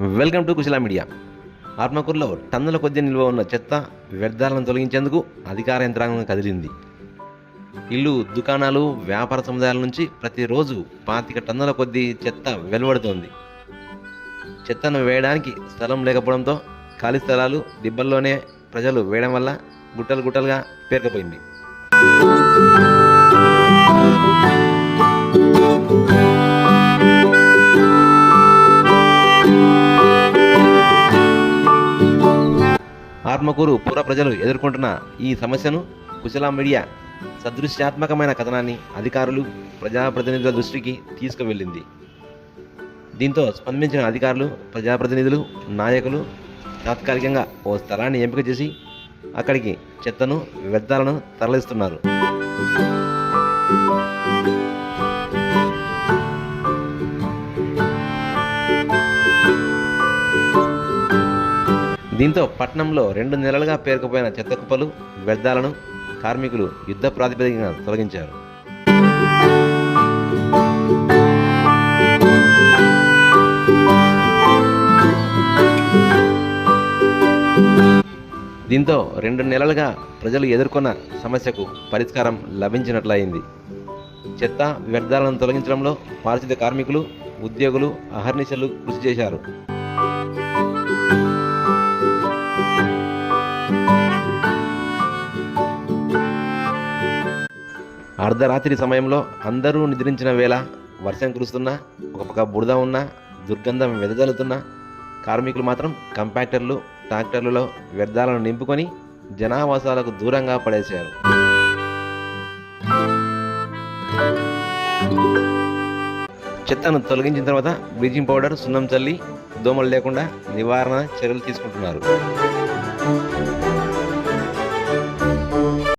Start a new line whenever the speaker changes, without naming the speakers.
Welcome to Kushala media. ఆత్మకూరులో టన్నుల కొద్ది నిల్వ ఉన్న చెత్త వ్యర్థాలను తొలగించేందుకు అధికార యంత్రాంగం కదిలింది. ఇల్లు దుకాణాలు వ్యాపార సముదాయాల నుంచి ప్రతిరోజు పాతిక టన్నుల కొద్ది చెత్త వెలువడుతోంది. చెత్తను వేయడానికి స్థలం లేకపోవడంతో ఖాళీ స్థలాలు దిబ్బల్లోనే ప్రజలు వేయడం వల్ల గుట్టలు గుట్టలుగా పేరుకుపోయింది. ఆత్మకూరు పుర ప్రజలు ఎదుర్కొంటున్న ఈ సమస్యను కుశల మీడియా సదృశ్యాత్మకమైన కథనాన్ని అధికారులు ప్రజాప్రతినిధుల దృష్టికి తీసుకువెళ్ళింది. దీంతో స్పందించిన అధికారులు ప్రజాప్రతినిధులు నాయకులు తాత్కాలికంగా ఓ స్థలాన్ని ఎంపిక చేసి అక్కడికి చెత్తను వ్యర్థాలను తరలిస్తున్నారు. దీంతో పట్టణంలో రెండు నెలలుగా పేరుకుపోయిన చెత్త కుప్పలు వ్యర్థాలను కార్మికులు యుద్ధ ప్రాతిపదికన తొలగించారు. దీంతో రెండు నెలలుగా ప్రజలు ఎదుర్కొన్న సమస్యకు పరిష్కారం లభించినట్లయింది. చెత్త వ్యర్థాలను తొలగించడంలో పారిశుద్ధ్య కార్మికులు ఉద్యోగులు అహర్నిశలు కృషి చేశారు. అర్ధరాత్రి సమయంలో అందరూ నిద్రించిన వేళ వర్షం కురుస్తున్నా ఒక పక్క బురద ఉన్నా దుర్గంధం వెదజల్లుతున్నా కార్మికులు మాత్రం కంపాక్టర్లు ట్రాక్టర్లలో వ్యర్థాలను నింపుకొని జనావాసాలకు దూరంగా పడేశారు. చెత్తను తొలగించిన తర్వాత బ్లీచింగ్ పౌడర్ సున్నం చల్లి దోమలు లేకుండా నివారణ చర్యలు తీసుకుంటున్నారు.